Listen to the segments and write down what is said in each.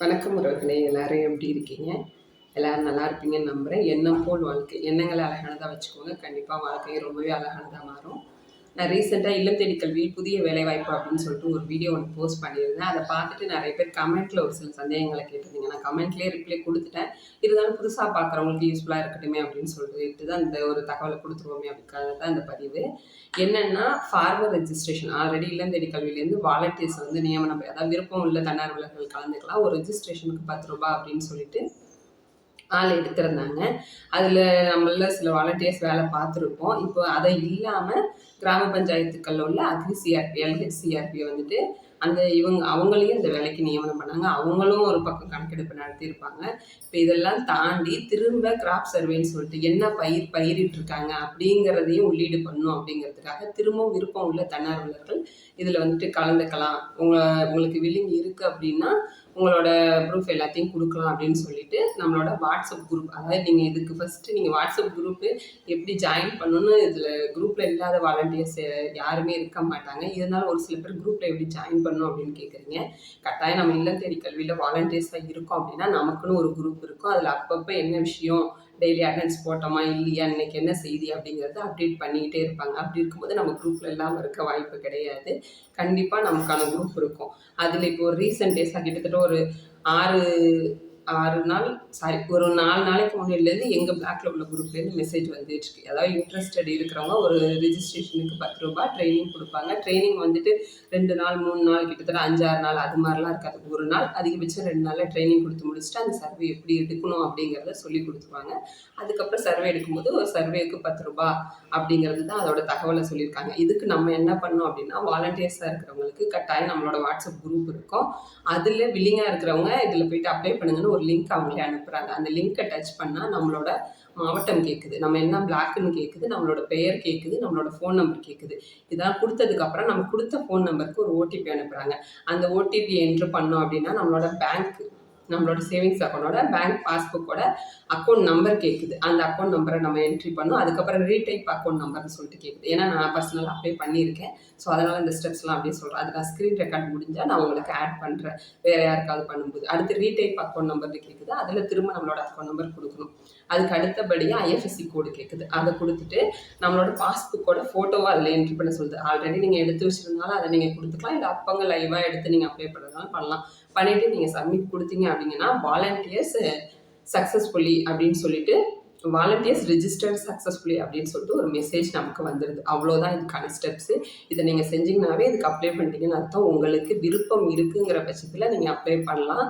வணக்கம் உறவுகளே எல்லாரும் எப்படி இருக்கீங்க? எல்லாரும் நல்லா இருப்பீங்கன்னு நம்புகிறேன் எண்ணம் போல் வாழ்க்கை. எண்ணங்களை அழகானதாக வச்சுக்கோங்க. கண்டிப்பாக வாழ்க்கையை ரொம்பவே அழகானதாக மாறும். நான் ரீசெண்டாக இல்லம் தேடி கல்வி புதிய வேலைவாய்ப்பு அப்படின்னு சொல்லிட்டு ஒரு வீடியோ ஒன்று போஸ்ட் பண்ணியிருந்தேன். அதை பார்த்துட்டு நிறைய பேர் கமெண்ட்டில் ஒரு சில சந்தேகங்களை கேட்டிருந்தீங்க. நான் கமெண்ட்லேயே ரிப்ளை கொடுத்துட்டேன். இருந்தாலும் புதுசாக பார்க்குறவங்களுக்கு யூஸ்ஃபுல்லாக இருக்கட்டுமே அப்படின்னு சொல்லிட்டு தான் இந்த ஒரு தகவலை கொடுத்துருவோமே அப்படிக்காக தான் இந்த பதிவு. என்னென்னா ஃபார்மர் ரெஜிஸ்ட்ரேஷன் ஆல்ரெடி இல்லம் தேடி கல்வியிலேருந்து வாலண்டியர்ஸ் வந்து நியமனம் அதாவது விருப்பம் உள்ள தன்னார்வலர்கள் கலந்துக்கலாம். ஒரு ரெஜிஸ்ட்ரேஷனுக்கு பத்து ரூபாய் அப்படின்னு சொல்லிட்டு ஆள் எடுத்திருந்தாங்க. அதில் நம்மள சில வாலண்டியர்ஸ் வேலை பார்த்துருப்போம். இப்போ அதை இல்லாமல் கிராம பஞ்சாயத்துக்களில் உள்ள அக்னி சிஆர்பி எல்ஹெச்சிஆர்பி வந்துட்டு அந்த இவங்க அவங்களையும் இந்த வேலைக்கு நியமனம் பண்ணாங்க. அவங்களும் ஒரு பக்கம் கணக்கெடுப்பு நடத்தியிருப்பாங்க. இப்போ இதெல்லாம் தாண்டி திரும்ப கிராப் சர்வேன்னு சொல்லிட்டு என்ன பயிர் பயிரிட்டு இருக்காங்க அப்படிங்கிறதையும் உள்ளீடு பண்ணும் அப்படிங்கிறதுக்காக திரும்பவும் விருப்பம் உள்ள தன்னார்வலர்கள் இதில் வந்துட்டு கலந்துக்கலாம். உங்க உங்களுக்கு வில்லிங் இருக்குது அப்படின்னா உங்களோட ப்ரூஃப் எல்லாத்தையும் கொடுக்கலாம் அப்படின்னு சொல்லிட்டு நம்மளோட வாட்ஸ்அப் குரூப் அதாவது நீங்கள் இதுக்கு ஃபஸ்ட்டு நீங்கள் வாட்ஸ்அப் குரூப்பு எப்படி ஜாயின் பண்ணணும்னு இதில் குரூப்பில் இல்லாத வாலண்டியர்ஸ் யாருமே இருக்க மாட்டாங்க. இருந்தாலும் ஒரு சில பேர் குரூப்பில் எப்படி ஜாயின் பண்ணணும் அப்படின்னு கேட்குறீங்க கட்டாயம் நம்ம இல்லம் தேடி கல்வியில் வாலண்டியர்ஸாக இருக்கோம் அப்படின்னா நமக்குன்னு ஒரு குரூப் இருக்கும். அதில் அப்பப்போ என்ன விஷயம் டெய்லி அட்டன்ஸ் போட்டோமா இல்லையா இன்னைக்கு என்ன செய்தி அப்படிங்கிறத அப்டேட் பண்ணிக்கிட்டே இருப்பாங்க. அப்படி இருக்கும்போது நம்ம குரூப்பில் இல்லாமல் இருக்க வாய்ப்பு கிடையாது. கண்டிப்பாக நமக்கான குரூப் இருக்கும். அதில் இப்போ ஒரு ரீசெண்ட் டேஸாக கிட்டத்தட்ட ஒரு ஆறு ஆறு நாள் சாரி ஒரு நாலு நாளைக்கு முன்னாடிலேருந்து எங்கள் பிளாக்ல உள்ள குரூப்லேருந்து மெசேஜ் வந்துட்டுருக்கு அதாவது இன்ட்ரெஸ்டட் இருக்கிறவங்க ஒரு ரிஜிஸ்ட்ரேஷனுக்கு பத்து ரூபா ட்ரைனிங் கொடுப்பாங்க. ட்ரைனிங் வந்துட்டு ரெண்டு நாள் மூணு நாள் கிட்டத்தட்ட அஞ்சாறு நாள் அது மாதிரிலாம் இருக்காது. ஒரு நாள் அதிகபட்சம் ரெண்டு நாளில் ட்ரைனிங் கொடுத்து முடிச்சுட்டு அந்த சர்வே எப்படி எடுக்கணும் அப்படிங்கிறத சொல்லி கொடுத்துருவாங்க. அதுக்கப்புறம் சர்வே எடுக்கும்போது ஒரு சர்வேக்கு பத்து ரூபா அப்படிங்கிறது தான் அதோட தகவலை சொல்லியிருக்காங்க. இதுக்கு நம்ம என்ன பண்ணோம் அப்படின்னா வாலண்டியர்ஸாக இருக்கிறவங்களுக்கு கட்டாயம் நம்மளோட வாட்ஸ்அப் குரூப் இருக்கும். அதில் வில்லிங்காக இருக்கிறவங்க இதில் போயிட்டு அப்ளை பண்ணுங்கன்னு ஒரு லிங்க் அவங்களே அனுப்புகிறாங்க அந்த லிங்க்கை டச் பண்ணால் நம்மளோட மாவட்டம் கேட்குது நம்ம என்ன பிளாக்குன்னு கேட்குது நம்மளோட பெயர் கேட்குது நம்மளோட ஃபோன் நம்பர் கேட்குது இதெல்லாம் கொடுத்ததுக்கப்புறம் நம்ம கொடுத்த ஃபோன் நம்பருக்கு ஒரு ஓடிபி அனுப்புகிறாங்க அந்த ஓடிபி என்ட்ரு பண்ணோம் அப்படின்னா நம்மளோட பேங்க் நம்மளோட சேவிங்ஸ் அக்கௌண்டோட பேங்க் பாஸ்புக்கோட அக்கௌண்ட் நம்பர் கேட்குது அந்த அக்கௌண்ட் நம்பரை நம்ம என்ட்ரி பண்ணோம். அதுக்கப்புறம் ரீடைப் அக்கௌண்ட் நம்பர்னு சொல்லிட்டு கேட்குது ஏன்னா நான் பர்சனலாக அப்ளை பண்ணியிருக்கேன். ஸோ அதனால் இந்த ஸ்டெப்ஸ்லாம் அப்படியே சொல்கிறேன் அதுக்காக ஸ்க்ரீன் ரெக்கார்ட் முடிஞ்சால் நான் உங்களுக்கு ஆட் பண்ணுறேன் வேறு யாருக்காவது பண்ணும்போது. அடுத்து ரீடைப் அக்கௌண்ட் நம்பர் கேட்குது அதில் திரும்ப நம்மளோட அக்கௌண்ட் நம்பர் கொடுக்கணும். அதுக்கு அடுத்தபடியாக ஐஎஃப்எஸ்சி கோடு கேட்குது அதை கொடுத்துட்டு நம்மளோட பாஸ்புக்கோட ஃபோட்டோவை அதில் என்ட்ரி பண்ண சொல்லுது. ஆல்ரெடி நீங்கள் எடுத்து வச்சுருந்தாலும் அதை நீங்கள் கொடுத்துக்கலாம். இல்லை அப்பங்க லைவாக எடுத்து நீங்கள் அப்ளை பண்ணுறதுனாலும் பண்ணலாம். பண்ணிவிட்டு நீங்கள் சப்மிட் கொடுத்தீங்க அப்படிங்கன்னா வாலண்டியர்ஸ் சக்ஸஸ்ஃபுல்லி அப்படின்னு சொல்லிட்டு வாலண்டியர்ஸ் ரிஜிஸ்டர்ட் சக்ஸஸ்ஃபுல்லி அப்படின்னு சொல்லிட்டு ஒரு மெசேஜ் நமக்கு வந்துடுது அவ்வளோதான் இதுக்கான ஸ்டெப்ஸு இதை நீங்கள் செஞ்சிங்கனாவே இதுக்கு அப்ளை பண்ணிட்டீங்கன்னு அர்த்தம். உங்களுக்கு விருப்பம் இருக்குங்கிற பட்சத்தில் நீங்கள் அப்ளை பண்ணலாம்.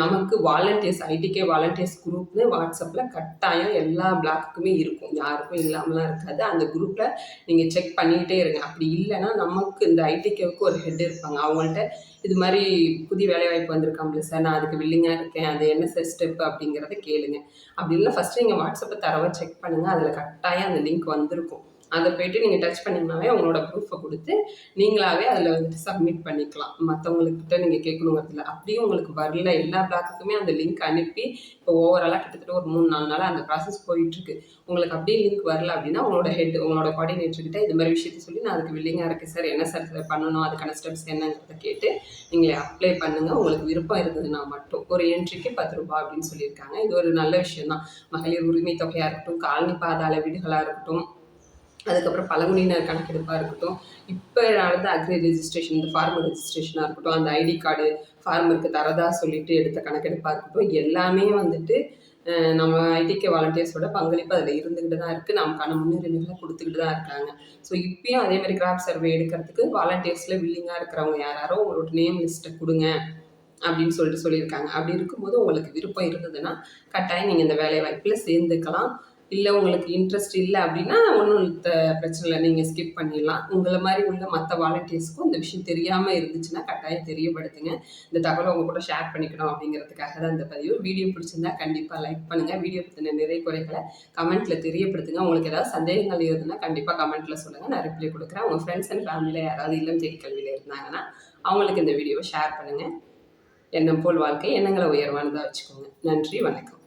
நமக்கு வாலண்டியர்ஸ் ஐடிகே வாலண்டியர்ஸ் குரூப்னு வாட்ஸ்அப்பில் கட்டாயம் எல்லா பிளாக்குக்குமே இருக்கும். யாருக்கும் இல்லாமலாம் இருக்காது. அந்த குரூப்பில் நீங்கள் செக் பண்ணிக்கிட்டே இருங்க. அப்படி இல்லைன்னா நமக்கு இந்த ஐடிகேவுக்கு ஒரு ஹெட் இருப்பாங்க. அவங்கள்ட்ட இது மாதிரி புதிய வேலைவாய்ப்பு வந்திருக்காங்களே சார் நான் அதுக்கு வில்லிங்காக இருக்கேன். அது என்ன சார் ஸ்டெப் அப்படிங்கிறத கேளுங்க. அப்படி இல்லை ஃபஸ்ட்டு நீங்கள் வாட்ஸ்அப் வாட்ஸ்அப்பை தரவை செக் பண்ணுங்கள் அதில் கட்டாயம் அந்த லிங்க் வந்திருக்கும். அதை போயிட்டு நீங்கள் டச் பண்ணிங்கனாவே உங்களோட ப்ரூஃபை கொடுத்து நீங்களாகவே அதில் வந்துட்டு சப்மிட் பண்ணிக்கலாம். மற்றவங்கக்கிட்ட நீங்கள் கேட்கணுங்கிறதுல. அப்படியும் உங்களுக்கு வரல. எல்லா பிளாக்குக்குமே அந்த லிங்க் அனுப்பி இப்போ ஓவராலாக கிட்டத்தட்ட ஒரு மூணு நாலு நாள் அந்த ப்ராசஸ் போயிட்டுருக்கு. உங்களுக்கு அப்படியே லிங்க் வரல அப்படின்னா உங்களோட ஹெட் உங்களோட கோஆர்டினேட்டர்கிட்ட இது மாதிரி விஷயத்த சொல்லி நான் அதுக்கு வில்லிங்காக இருக்கேன் சார் என்ன சார் பண்ணணும்? அதுக்கான ஸ்டெப்ஸ் என்னங்கிறத கேட்டு நீங்கள் அப்ளை பண்ணுங்கள் உங்களுக்கு விருப்பம் இருந்ததுன்னா மட்டும். ஒரு என்ட்ரிக்கு பத்து ரூபாய் அப்படின்னு சொல்லியிருக்காங்க. இது ஒரு நல்ல விஷயம் தான் மகளிர் உரிமை தொகையாக இருக்கட்டும் காலனி பாதாள வீடுகளாக இருக்கட்டும் அதுக்கப்புறம் பழங்குடியினர் கணக்கெடுப்பாக இருக்கட்டும் இப்போ நடந்த அக்ரி ரெஜிஸ்ட்ரேஷன் இந்த ஃபார்மர் ரெஜிஸ்ட்ரேஷனாக இருக்கட்டும் அந்த ஐடி கார்டு ஃபார்மருக்கு தரதா சொல்லிட்டு எடுத்த கணக்கெடுப்பாக இருக்கட்டும் எல்லாமே வந்துட்டு நம்ம ஐடிகே வாலண்டியர்ஸோட பங்களிப்பு அதில் இருந்துக்கிட்டு தான் இருக்குது நமக்கான முன்னுரிமைகளை கொடுத்துக்கிட்டு தான் இருக்காங்க. ஸோ இப்பயும் அதே மாதிரி கிராப் சர்வே எடுக்கிறதுக்கு வாலண்டியர்ஸில் வில்லிங்காக இருக்கிறவங்க யாராரோ உங்களோட நேம் லிஸ்ட்டை கொடுங்க அப்படின்னு சொல்லிட்டு சொல்லியிருக்காங்க. அப்படி இருக்கும்போது உங்களுக்கு விருப்பம் இருந்ததுன்னா கட்டாயம் நீங்கள் இந்த வேலை வாய்ப்பில் சேர்ந்துக்கலாம். இல்லை உங்களுக்கு இன்ட்ரெஸ்ட் இல்லை அப்படின்னா ஒன்றும் பிரச்சனை இல்லை நீங்கள் ஸ்கிப் பண்ணிடலாம். உங்களை மாதிரி உள்ள மற்ற வாலண்டியர்ஸ்க்கும் இந்த விஷயம் தெரியாமல் இருந்துச்சுன்னா கட்டாயம் தெரியப்படுத்துங்க. இந்த தகவலை உங்கள் கூட ஷேர் பண்ணிக்கணும் அப்படிங்கிறதுக்காக தான் இந்த பதிவு. வீடியோ பிடிச்சிருந்தா கண்டிப்பாக லைக் பண்ணுங்கள் வீடியோ பற்றின நிறைய குறைகளை கமெண்ட்டில் தெரியப்படுத்துங்க. உங்களுக்கு ஏதாவது சந்தேகங்கள் இருந்ததுன்னா கண்டிப்பாக கமெண்ட்டில் சொல்லுங்கள் நான் ரிப்ளை கொடுக்குறேன். உங்கள் ஃப்ரெண்ட்ஸ் அண்ட் ஃபேமிலியில் யாராவது இல்லம் தேடி கல்வியில் இருந்தாங்கன்னா அவங்களுக்கு இந்த வீடியோவை ஷேர் பண்ணுங்கள் எண்ணம் போல் வாழ்க்கை எண்ணங்களை உயர்வானதாக வச்சுக்கோங்க. நன்றி வணக்கம்.